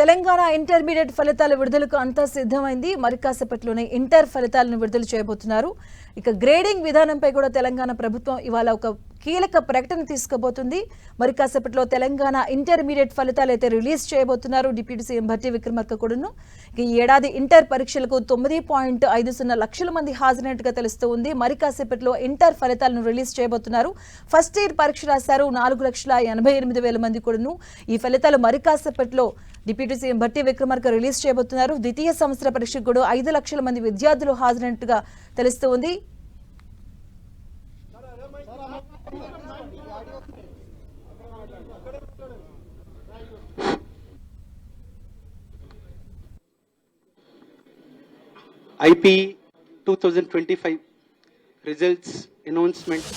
Telangana intermediate ఫలితాల విడుదలకు అంతా సిద్ధమైంది. మరి కాసేపట్లోనే ఇంటర్ ఫలితాలను విడుదల చేయబోతున్నారు. ఇక గ్రేడింగ్ విధానంపై కూడా తెలంగాణ ప్రభుత్వం ఇవాళ ఒక కీలక ప్రకటన తీసుకోబోతుంది. మరి కాసేపట్లో తెలంగాణ ఇంటర్మీడియట్ ఫలితాలు అయితే రిలీజ్ చేయబోతున్నారు. డిప్యూటీ సీఎం భట్టి విక్రమార్క కూడాను. ఈ ఏడాది ఇంటర్ పరీక్షలకు తొమ్మిది పాయింట్ ఐదు సున్నా లక్షల మంది హాజరైనట్టుగా తెలుస్తూ ఉంది. మరి కాసేపట్లో ఇంటర్ ఫలితాలను రిలీజ్ చేయబోతున్నారు. ఫస్ట్ ఇయర్ పరీక్ష రాశారు. నాలుగు లక్షల ఎనభై ఎనిమిది వేల మంది కూడాను. ఈ ఫలితాలు మరి కాసేపట్లో deputy CM Bhatti Vikramarka release చేయబోతున్నారు. ద్వితీయ సంవత్సర పరీక్షకు కూడా ఐదు లక్షల మంది విద్యార్థులు హాజరైనట్టుగా తెలుస్తూ ఉంది. IP two thousand twenty five results announcement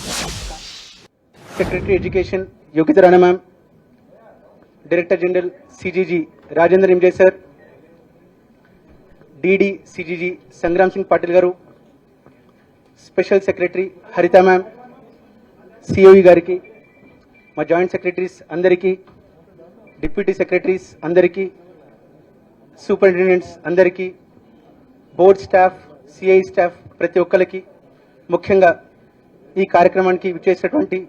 secretary education Yogita Rana ma'am director general CGG Rajender MJ sir DD CGG Sangram Singh Patil గారు special secretary Haritha ma'am COE గారికి మా జాయింట్ సెక్రటరీస్ అందరికీ డిప్యూటీ సెక్రటరీస్ అందరికీ superintendents అందరికీ board staff CI staff ప్రతి ఒక్కరికి ముఖ్యంగా ఈ కార్యక్రమానికి విచ్చేసినటువంటి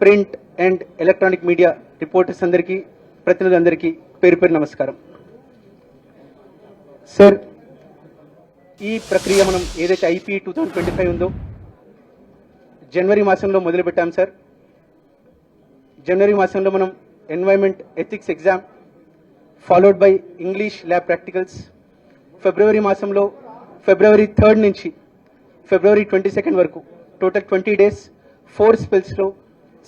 print and electronic media reporters అందరికీ ప్రతినిధులందరికీ పేరు పేరు నమస్కారం. సార్ ఈ ప్రక్రియ మనం ఏదైతే IP two thousand twenty five ఉందో జనవరి మాసంలో మొదలుపెట్టాం సార్. జనవరి మాసంలో మనం environment ethics exam followed by English lab practicals ఫిబ్రవరి మాసంలో ఫిబ్రవరి థర్డ్ నుంచి ఫిబ్రవరి ట్వంటీ సెకండ్ వరకు టోటల్ ట్వంటీ డేస్ ఫోర్ స్పెల్స్లో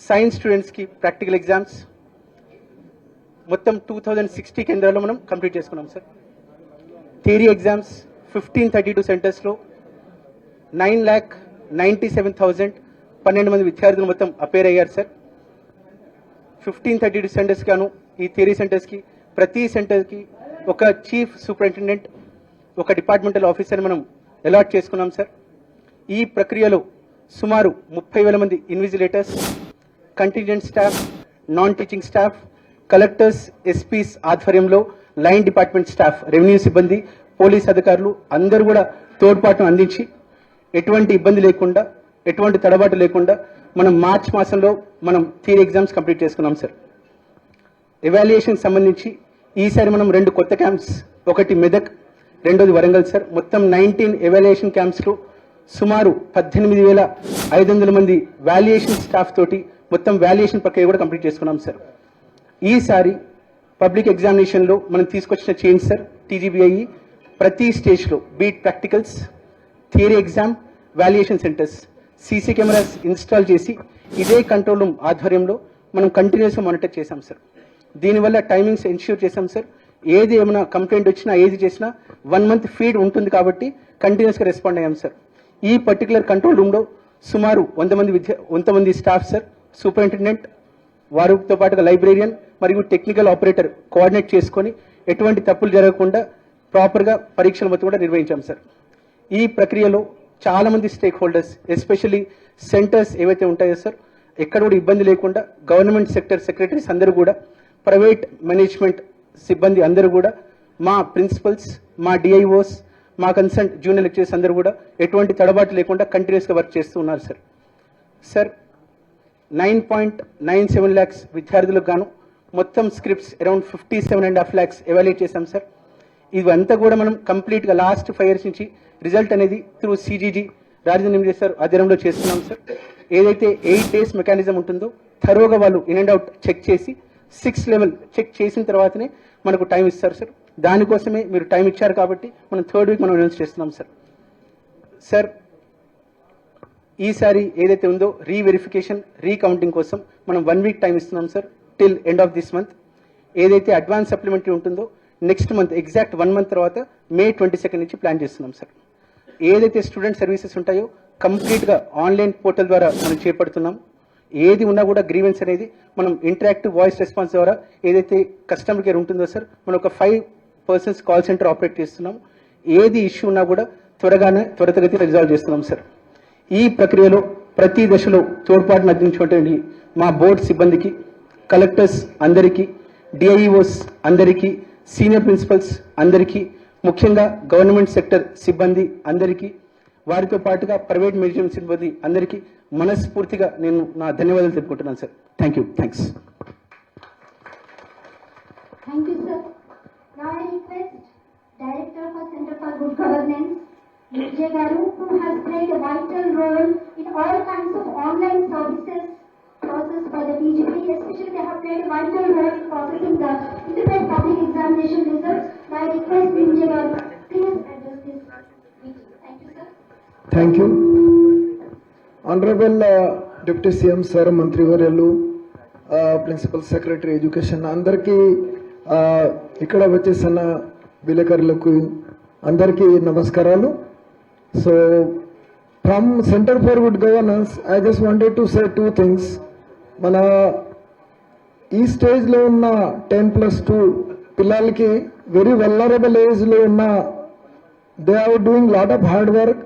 సైన్స్ స్టూడెంట్స్కి ప్రాక్టికల్ ఎగ్జామ్స్. మొత్తం టూ థౌజండ్ సిక్స్టీ కేంద్రాల్లో మనం కంప్లీట్ చేసుకున్నాం sir. Theory exams fifteen thirty two సెంటర్స్లో nine lakh ninety seven thousand పన్నెండు మంది విద్యార్థులు మొత్తం అపేర్ అయ్యారు sir. Fifteen thirty two centres గాను ఈ థియరీ సెంటర్స్కి ప్రతి సెంటర్కి ఒక చీఫ్ సూపరింటెండెంట్ ఒక డిపార్ట్మెంటల్ ఆఫీసర్ మనం అలాట్ చేసుకున్నాం సార్. ఈ ప్రక్రియలో సుమారు ముప్పై వేల మంది invigilators contingent staff non teaching staff collectors SPs ఆధ్వర్యంలో లైన్ డిపార్ట్మెంట్ స్టాఫ్ రెవెన్యూ సిబ్బంది పోలీస్ అధికారులు అందరూ కూడా తోడ్పాటును అందించి ఎటువంటి ఇబ్బంది లేకుండా ఎటువంటి తడబాటు లేకుండా మనం మార్చ్ మాసంలో మనం థియరీ ఎగ్జామ్స్ కంప్లీట్ చేసుకున్నాం సార్. ఎవాల్యుయేషన్ సంబంధించి ఈసారి మనం రెండు కొత్త క్యాంప్స్ ఒకటి మెదక్ రెండోది వరంగల్ సార్. మొత్తం నైన్టీన్ ఎవాల్యుయేషన్ క్యాంప్స్లో సుమారు పద్దెనిమిది వేల ఐదు వందల మంది వాల్యుయేషన్ స్టాఫ్ తోటి మొత్తం వాల్యుయేషన్ ప్రక్రియ కూడా కంప్లీట్ చేసుకున్నాం సార్. ఈసారి పబ్లిక్ ఎగ్జామినేషన్లో మనం తీసుకొచ్చిన చేంజ్ సార్ టీజీబీఐ ప్రతి స్టేజ్లో be it practicals theory exam valuation centres CC cameras install చేసి ఇదే కంట్రోల్ రూమ్ ఆధ్వర్యంలో మనం కంటిన్యూస్గా మానిటర్ చేశాం సార్. దీనివల్ల టైమింగ్స్ ఎన్ష్యూర్ చేశాం సార్. ఏది ఏమైనా కంప్లైంట్ వచ్చినా ఏది చేసినా వన్ మంత్ ఫీడ్ ఉంటుంది కాబట్టి కంటిన్యూస్గా రెస్పాండ్ అయ్యాం సార్ ఈ పర్టికులర్ కంట్రోల్ రూమ్లో సుమారు వంద మంది విద్య వంద మంది స్టాఫ్ సార్ సూపరింటెండెంట్ వారితో పాటుగా లైబ్రేరియన్ మరియు టెక్నికల్ ఆపరేటర్ కోఆర్డినేట్ చేసుకొని ఎటువంటి తప్పులు జరగకుండా ప్రాపర్గా పరీక్షలు మొత్తం కూడా నిర్వహించాం సార్ ఈ ప్రక్రియలో చాలామంది స్టేక్ హోల్డర్స్ ఎస్పెషల్లీ సెంటర్స్ ఏవైతే ఉంటాయో సార్ ఎక్కడ కూడా ఇబ్బంది లేకుండా గవర్నమెంట్ సెక్టర్ సెక్రటరీస్ అందరూ కూడా ప్రైవేట్ మేనేజ్మెంట్ సిబ్బంది అందరూ కూడా మా ప్రిన్సిపల్స్ మా డిఐఓస్ మా కన్సర్న్ జూనియర్ లెక్చరర్స్ అందరూ కూడా ఎటువంటి తడబాటు లేకుండా కంటిన్యూస్గా వర్క్ చేస్తూ ఉన్నారు sir. Sir nine point nine seven lakhs విద్యార్థులకు గాను మొత్తం scripts around fifty seven and half lakhs evaluate చేశాం సార్. ఇవంతా కూడా మనం కంప్లీట్గా లాస్ట్ ఫైవ్ ఇయర్స్ నుంచి రిజల్ట్ అనేది త్రూ సిజీజీ రాజధాని ఏం చేస్తారు ఆధ్వర్యంలో చేస్తున్నాం సార్. ఏదైతే ఎయిట్ డేస్ మెకానిజం ఉంటుందో థరోగా వాళ్ళు ఇన్ అండ్ అవుట్ చెక్ చేసి సిక్స్ లెవెల్ చెక్ చేసిన తర్వాతనే మనకు టైం ఇస్తారు సార్. దానికోసమే మీరు టైం ఇచ్చారు కాబట్టి మనం థర్డ్ వీక్ మనం అనౌన్స్ చేస్తున్నాం సార్. సార్ ఈసారి ఏదైతే ఉందో రీవెరిఫికేషన్ రీకౌంటింగ్ కోసం మనం వన్ వీక్ టైం ఇస్తున్నాం sir till end of this month. ఏదైతే అడ్వాన్స్ సప్లిమెంటరీ ఉంటుందో next month exact one month తర్వాత మే ట్వంటీ సెకండ్ నుంచి ప్లాన్ చేస్తున్నాం సార్. ఏదైతే స్టూడెంట్ సర్వీసెస్ ఉంటాయో కంప్లీట్గా ఆన్లైన్ పోర్టల్ ద్వారా మనం చేపడుతున్నాం. ఏది ఉన్నా కూడా గ్రీవెన్స్ అనేది మనం ఇంటరాక్టివ్ వాయిస్ రెస్పాన్స్ ద్వారా ఏదైతే కస్టమర్ కేర్ ఉంటుందో సార్ మనం ఒక five persons call centre operate చేస్తున్నాం ఏది ఇష్యూ ఉన్నా కూడా త్వరగానే త్వరతగతి రిజాల్వ్ చేస్తున్నాం సార్. ఈ ప్రక్రియలో ప్రతి దశలో తోడ్పాటును అందించినటువంటి మా బోర్డు సిబ్బందికి కలెక్టర్స్ అందరికీ డిఐఓస్ అందరికీ సీనియర్ ప్రిన్సిపల్స్ అందరికీ ముఖ్యంగా గవర్నమెంట్ సెక్టర్ సిబ్బంది అందరికీ వారితో పాటుగా ప్రైవేట్ మ్యూజియం సిబ్బంది అందరికీ మనస్ఫూర్తిగా నేను నా ధన్యవాదాలు తెలుపుకుంటున్నాను sir thank you thanks thank you honourable deputy CM sir మంత్రివర్యులు ప్రిన్సిపల్ సెక్రటరీ ఎడ్యుకేషన్ అందరికీ ఇక్కడ వచ్చేసిన విలేకరులకు అందరికీ నమస్కారాలు. So from centre for good governance I just wanted to say two things మన ఈ స్టేజ్లో ఉన్న టెన్ ప్లస్ టూ పిల్లలకి వెరీ వెల్లరబుల్ ఏజ్లో ఉన్న they are doing lot of hard work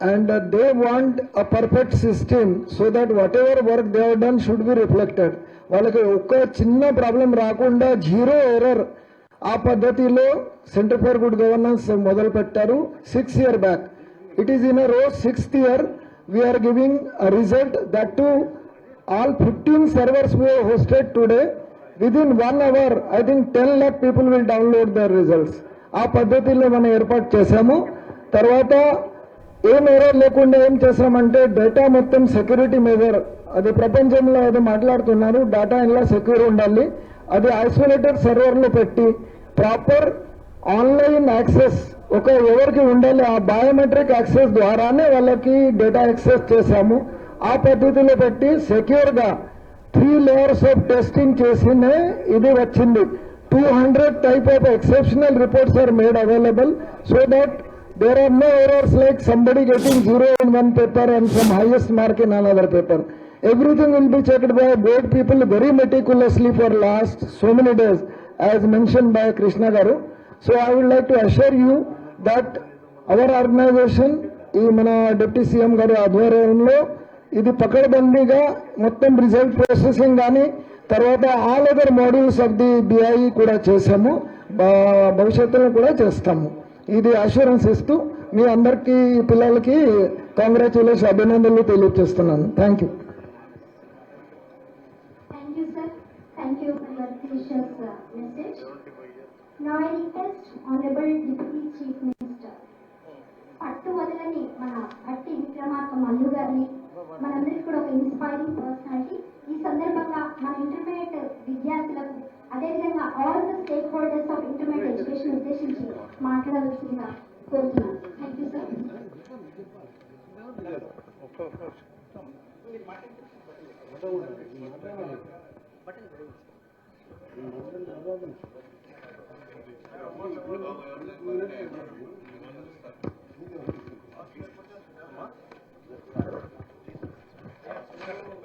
and they want a perfect perfect so that that whatever work they have done should be reflected వాళ్ళకి ఒక్క చిన్న ప్రాబ్లం రాకుండా జీరో ఎర్రర్ ఆ పద్ధతిలో centre for good governance మొదలు పెట్టారు six year back it is in a row sixth year we are giving result that to all fifteen servers we hosted today with one hour I think ten lakh people will download their results ఆ పద్ధతిలో మనం ఏర్పాటు చేశాము తర్వాత ఏం error లేకుండా ఏం చేశామంటే డేటా మొత్తం సెక్యూరిటీ మెజర్ అది ప్రపంచంలో అది మాట్లాడుతున్నారు డేటా ఇలా సెక్యూర్ ఉండాలి. అది ఐసోలేటెడ్ సర్వర్లో పెట్టి ప్రాపర్ ఆన్లైన్ యాక్సెస్ ఒక ఎవరికి ఉండాలి ఆ బయోమెట్రిక్ యాక్సెస్ ద్వారానే వాళ్ళకి డేటా యాక్సెస్ చేశాము. ఆ పద్ధతిలో పెట్టి సెక్యూర్గా త్రీ లేయర్స్ ఆఫ్ టెస్టింగ్ చేసినే ఇది వచ్చింది. Two hundred type of exceptional reports are made available so that there are no errors like somebody getting zero in one paper and some highest mark in another paper. everything will be checked by board people very meticulously for last so many days as mentioned by krishna garu so i would like to assure you that our organization ఈ మన deputy CM గారి ఆధ్వర్యంలో ఇది పకడ్బందీగా మొత్తం result processing కానీ తర్వాత all other models of the BI కూడా చేశాము భవిష్యత్తులో కూడా చేస్తాము ఇది అష్యూరెన్స్ ఇస్తూ మీ అందరికీ పిల్లలకి కాంగ్రాచులేషన్ అభినందనలు తెలియజేస్తున్నాను. థ్యాంక్ యూ uh, పట్టు వదలని మన పట్టి విక్రమార్క మల్లు గారిని మనందరికీ కూడా ఒక ఇన్స్పైరింగ్ పర్సనాలిటీ ఈ సందర్భంగా మన ఇంటర్మీడియట్ విద్యార్థులకు అదేవిధంగా all the stakeholders of intermediate education ఉద్దేశించి మాట్లాడవలసిందిగా కోరుతున్నాను. థ్యాంక్ యూ సార్ మన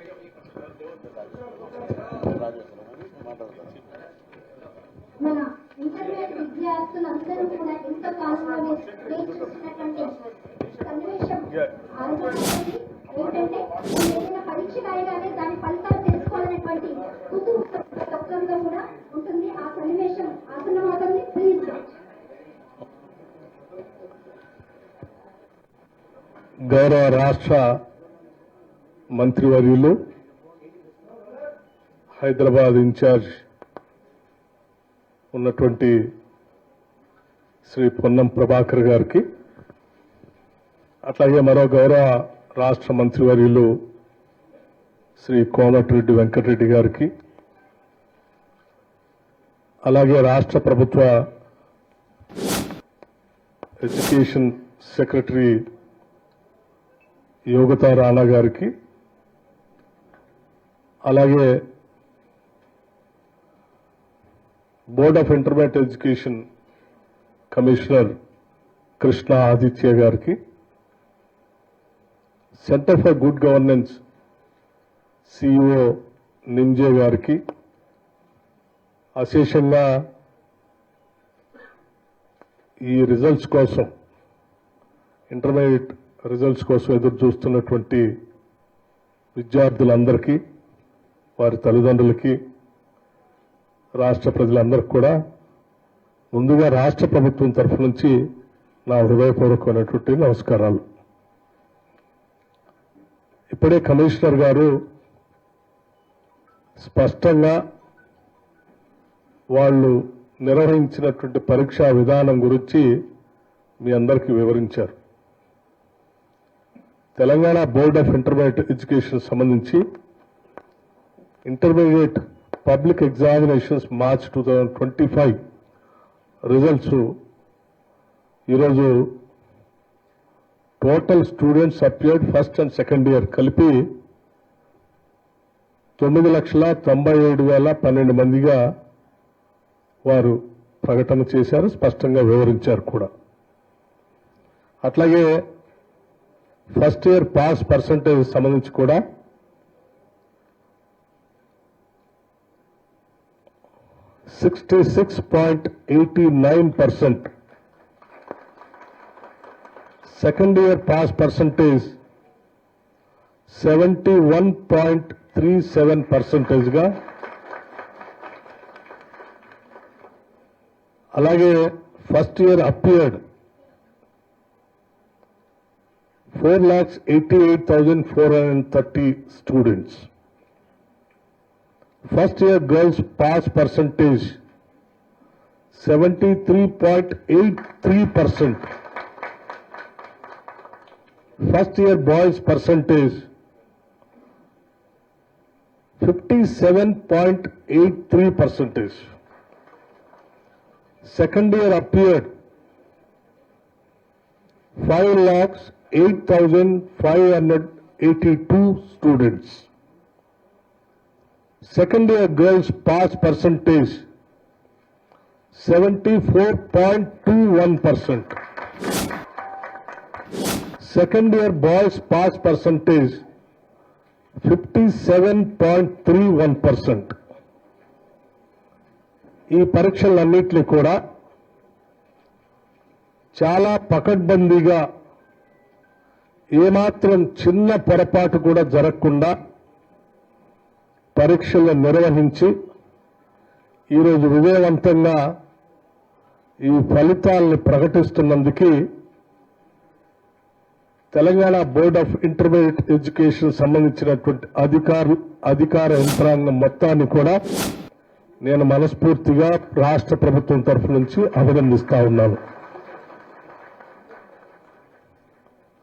మంత్రివర్యులు హైదరాబాద్ ఇన్ఛార్జ్ ఉన్నటువంటి శ్రీ పొన్నం ప్రభాకర్ గారికి అట్లాగే మరో గౌరవ రాష్ట్ర మంత్రివర్యులు శ్రీ కోమటిరెడ్డి వెంకటరెడ్డి గారికి అలాగే రాష్ట్ర ప్రభుత్వ ఎడ్యుకేషన్ సెక్రటరీ యోగతా రాణా గారికి అలాగే board of intermediate education commissioner Krishna Aditya గారికి centre for good governance CEO నింజే గారికి అశేషంగా ఈ రిజల్ట్స్ కోసం ఇంటర్మీడియట్ రిజల్ట్స్ కోసం ఎదురు చూస్తున్నటువంటి విద్యార్థులందరికీ వారి తల్లిదండ్రులకి రాష్ట్ర ప్రజలందరికీ కూడా ముందుగా రాష్ట్ర ప్రభుత్వం తరఫు నుంచి నా హృదయపూర్వకమైనటువంటి నమస్కారాలు. ఇప్పుడే కమిషనర్ గారు స్పష్టంగా వాళ్ళు నిర్వహించినటువంటి పరీక్షా విధానం గురించి మీ అందరికీ వివరించారు. Telangana board of intermediate education సంబంధించి intermediate public examinations March two thousand twenty five results ఈరోజు total students appeared first and second year కలిపి తొమ్మిది లక్షల తొంభై ఏడు వేల పన్నెండు మందిగా వారు ప్రకటన చేశారు స్పష్టంగా వివరించారు కూడా. అట్లాగే ఫస్ట్ ఇయర్ పాస్ పర్సంటేజ్ సంబంధించి కూడా 66.89%. Second year pass percentage 71.37 percent ga. Alage first year appeared 4,88,430 students. First year girls pass percentage 73.83%. First year boys percentage 57.83%. Second year appeared 5 lakhs 8,582 students. Second year girls pass percentage seventy four point two one percent second year boys pass percentage fifty seven point three one percent ఈ పరీక్షలన్నింటినీ కూడా చాలా పకడ్బందీగా ఏమాత్రం చిన్న పొరపాటు కూడా జరగకుండా పరీక్షలు నిర్వహించి ఈరోజు విజయవంతంగా ఈ ఫలితాలను ప్రకటిస్తున్నందుకు Telangana board of intermediate education సంబంధించినటువంటి అధికారులు అధికార యంత్రాంగం మొత్తాన్ని కూడా నేను మనస్ఫూర్తిగా రాష్ట్ర ప్రభుత్వం తరఫు నుంచి అభినందిస్తా ఉన్నాను.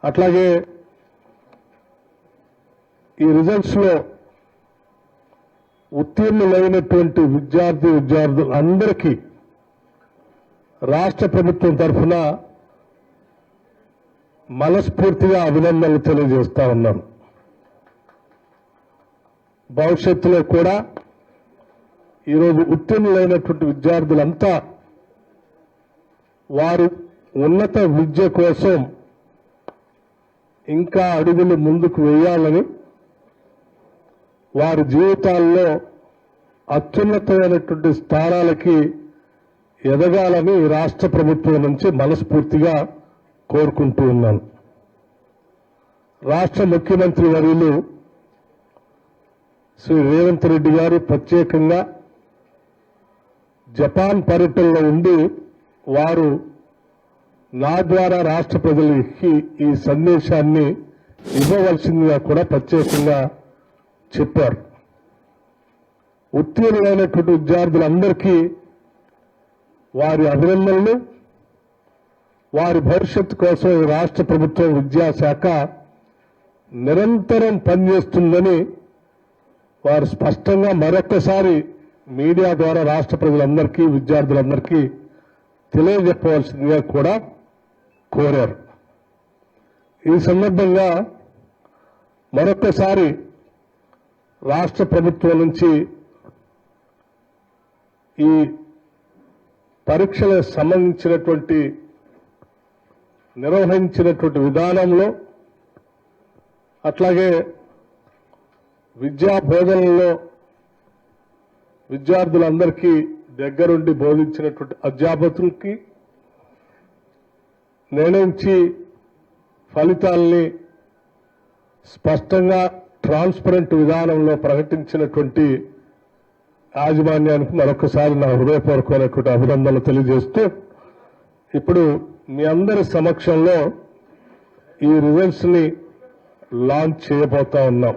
అట్లాగే ఈ రిజల్ట్స్లో ఉత్తీర్ణులైనటువంటి విద్యార్థి విద్యార్థులు అందరికీ రాష్ట్ర ప్రభుత్వం తరఫున మనస్ఫూర్తిగా అభినందనలు తెలియజేస్తా ఉన్నాను. భవిష్యత్తులో కూడా ఈరోజు ఉత్తీర్ణులైనటువంటి విద్యార్థులంతా వారు ఉన్నత విద్య కోసం ఇంకా అడుగులు ముందుకు వేయాలని వారి జీవితాల్లో అత్యున్నతమైనటువంటి స్థానాలకి ఎదగాలని రాష్ట్ర ప్రభుత్వం నుంచి మనస్ఫూర్తిగా కోరుకుంటూ ఉన్నాను. రాష్ట్ర ముఖ్యమంత్రి వర్యులు శ్రీ రేవంత్ రెడ్డి గారు ప్రత్యేకంగా జపాన్ పర్యటనలో ఉండి వారు నా ద్వారా రాష్ట్ర ప్రజలకి ఈ సందేశాన్ని ఇవ్వవలసిందిగా కూడా ప్రత్యేకంగా చెప్పారు. ఉత్తీర్ణులైనటువంటి విద్యార్థులందరికీ వారి అభినందనలు. వారి భవిష్యత్తు కోసం ఈ రాష్ట్ర ప్రభుత్వం విద్యాశాఖ నిరంతరం పనిచేస్తుందని వారు స్పష్టంగా మరొక్కసారి మీడియా ద్వారా రాష్ట్ర ప్రజలందరికీ విద్యార్థులందరికీ తెలియజెప్పవలసిందిగా కూడా కోరారు. ఈ సందర్భంగా మరొక్కసారి రాష్ట్ర ప్రభుత్వం నుంచి ఈ పరీక్షలకు సంబంధించినటువంటి నిర్వహించినటువంటి విధానంలో అట్లాగే విద్యా బోధనలో విద్యార్థులందరికీ దగ్గరుండి బోధించినటువంటి అధ్యాపకులకి నిర్ణయించి ఫలితాల్ని స్పష్టంగా ట్రాన్స్పరెంట్ విధానంలో ప్రకటించినటువంటి యాజమాన్యానికి మరొకసారి నా హృదయపూర్వకమైనటువంటి అభినందనలు తెలియజేస్తూ ఇప్పుడు మీ అందరి సమక్షంలో ఈ రిజల్ట్స్ని లాంచ్ చేయబోతా ఉన్నాం.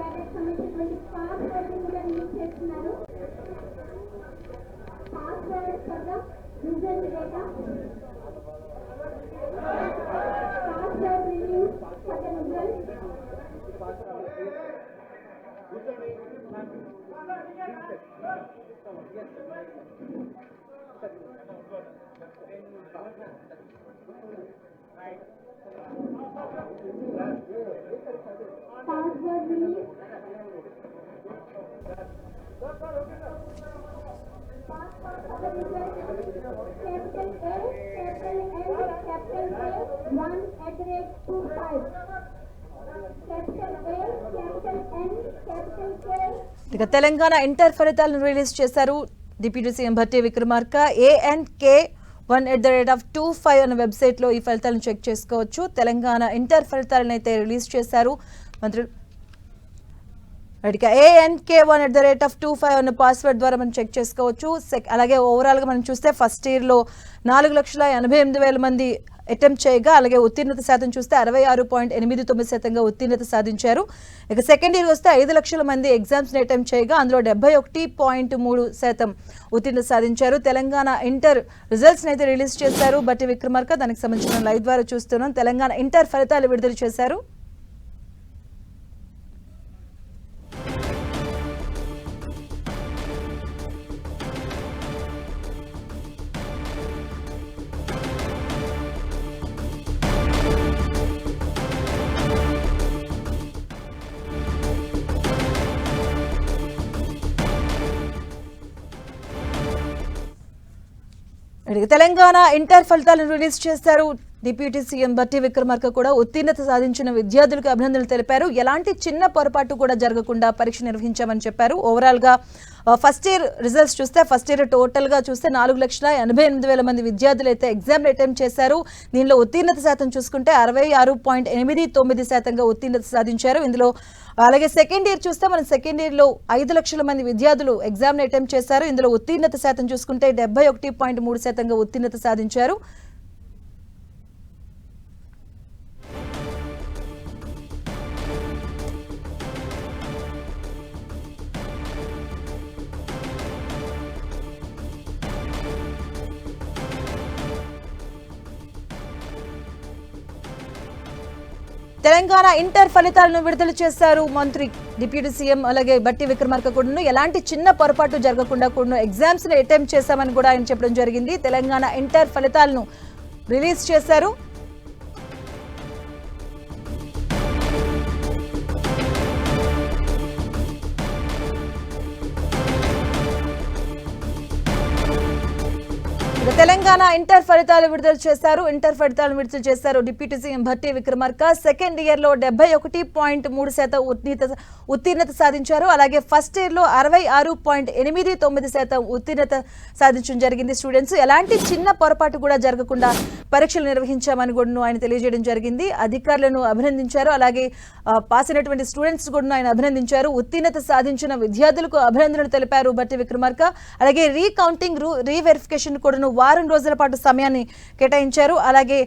రిజల్ట్ డేటా సంబంధించినటువంటి పాస్వర్డ్ కూడా యూజ్ చేస్తున్నారు password for the result data password review for the result ఇక తెలంగాణ ఇంటర్ ఫలితాలను రిలీజ్ చేశారు deputy CM Bhatti Vikramarka. ANK one at the rate of two five అనే వెబ్సైట్లో ఈ ఫలితాలను చెక్ చేసుకోవచ్చు. తెలంగాణ ఇంటర్ ఫలితాలను అయితే రిలీజ్ చేశారు. మంత్రులు right ANK one at the rate of two five అన్న పాస్వర్డ్ ద్వారా మనం చెక్ చేసుకోవచ్చు. అలాగే ఓవరాల్గా మనం చూస్తే ఫస్ట్ ఇయర్లో నాలుగు లక్షల ఎనభై ఎనిమిది వేల మంది అటెంప్ట్ చేయగా అలాగే ఉత్తీర్ణత శాతం చూస్తే అరవై ఆరు పాయింట్ ఎనిమిది తొమ్మిది శాతంగా ఉత్తీర్ణత సాధించారు. ఇక సెకండ్ ఇయర్ వస్తే ఐదు లక్షల మంది ఎగ్జామ్స్ని అటెంప్ట్ చేయగా అందులో డెబ్బై ఒకటి పాయింట్ మూడు శాతం ఉత్తీర్ణత సాధించారు. తెలంగాణ ఇంటర్ రిజల్ట్స్ని అయితే రిలీజ్ చేశారు. బట్టి విక్రమార్క దానికి సంబంధించిన లైవ్ ద్వారా చూస్తున్నాం. తెలంగాణ ఇంటర్ ఫలితాలు విడుదల చేశారు. తెలంగాణ ఇంటర్ ఫలితాలను రిలీజ్ చేశారు. డిప్యూటీ సీఎం బట్టి విక్రమార్క కూడా ఉత్తీర్ణత సాధించిన విద్యార్థులకు అభినందనలు తెలిపారు. ఎలాంటి చిన్న పొరపాటు కూడా జరగకుండా పరీక్ష నిర్వహించామని చెప్పారు. ఓవరాల్గా ఫస్ట్ ఇయర్ రిజల్ట్స్ చూస్తే ఫస్ట్ ఇయర్ టోటల్గా చూస్తే నాలుగు లక్షల ఎనభై ఎనిమిది వేల మంది విద్యార్థులు అయితే ఎగ్జామ్ అటెంప్ట్ చేశారు. దీనిలో ఉత్తీర్ణత శాతం చూసుకుంటే అరవై ఆరు పాయింట్ ఎనిమిది తొమ్మిది శాతంగా ఉత్తీర్ణత సాధించారు. ఇందులో అలాగే సెకండ్ ఇయర్ చూస్తే మనం సెకండ్ ఇయర్లో ఐదు లక్షల మంది విద్యార్థులు ఎగ్జామ్ అటెంప్ట్ చేశారు. ఇందులో ఉత్తీర్ణత శాతం చూసుకుంటే డెబ్బై ఒకటి పాయింట్ మూడు శాతంగా ఉత్తీర్ణత సాధించారు. తెలంగాణ ఇంటర్ ఫలితాలను విడుదల చేశారు మంత్రి. డిప్యూటీ సీఎం అలాగే బట్టి విక్రమార్క కూడాను ఎలాంటి చిన్న పొరపాటు జరగకుండా కూడాను ఎగ్జామ్స్ని అటెంప్ట్ చేశామని కూడా ఆయన చెప్పడం జరిగింది. తెలంగాణ ఇంటర్ ఫలితాలను రిలీజ్ చేశారు. తెలంగాణ ఇంటర్ ఫలితాలు విడుదల చేశారు. ఇంటర్ ఫలితాలు విడుదల చేశారు deputy CM Bhatti Vikramarka. Second ఇయర్లో డెబ్బై ఒకటి పాయింట్ మూడు శాతం ఉత్తీర్ణత ఉత్తీర్ణత సాధించారు. అలాగే ఫస్ట్ ఇయర్లో అరవై ఆరు పాయింట్ ఎనిమిది తొమ్మిది శాతం ఉత్తీర్ణత సాధించడం జరిగింది. స్టూడెంట్స్ ఎలాంటి చిన్న పొరపాటు కూడా జరగకుండా పరీక్షలు నిర్వహించామని కూడా ఆయన తెలియజేయడం జరిగింది. అధికారులను అభినందించారు. అలాగే పాస్ అయినటువంటి స్టూడెంట్స్ కూడా ఆయన అభినందించారు. ఉత్తీర్ణత సాధించిన విద్యార్థులకు అభినందనలు తెలిపారు భట్టి విక్రమార్క. అలాగే రీకౌంటింగ్ రీవెరిఫికేషన్ కూడాను వారం రోజు పాటు సమయాన్ని కేటాయించారు. అలాగే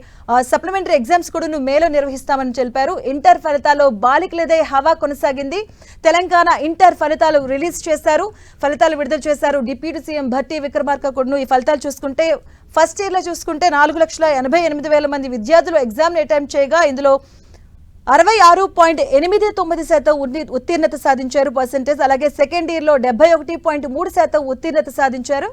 సప్లిమెంటరీ ఎగ్జామ్స్ కూడా మేలో నిర్వహిస్తామని తెలిపారు. ఇంటర్ ఫలితాల్లో బాలికలదే హవా కొనసాగింది. తెలంగాణ ఇంటర్ ఫలితాలు రిలీజ్ చేశారు. ఫలితాలు విడుదల చేశారు. డిప్యూటీ సీఎం భట్టి విక్రమార్క కూడా ఈ ఫలితాలు చూసుకుంటే ఫస్ట్ ఇయర్లో చూసుకుంటే నాలుగు లక్షల ఎనభై ఎనిమిది వేల మంది విద్యార్థులు ఎగ్జామ్ అటెంప్ట్ చేయగా ఇందులో అరవై ఆరు పాయింట్ ఎనిమిది తొమ్మిది శాతం ఉత్తీర్ణత సాధించారు పర్సెంటేజ్ అలాగే సెకండ్ ఇయర్లో డెబ్బై ఒకటి పాయింట్ మూడు శాతం ఉత్తీర్ణత సాధించారు.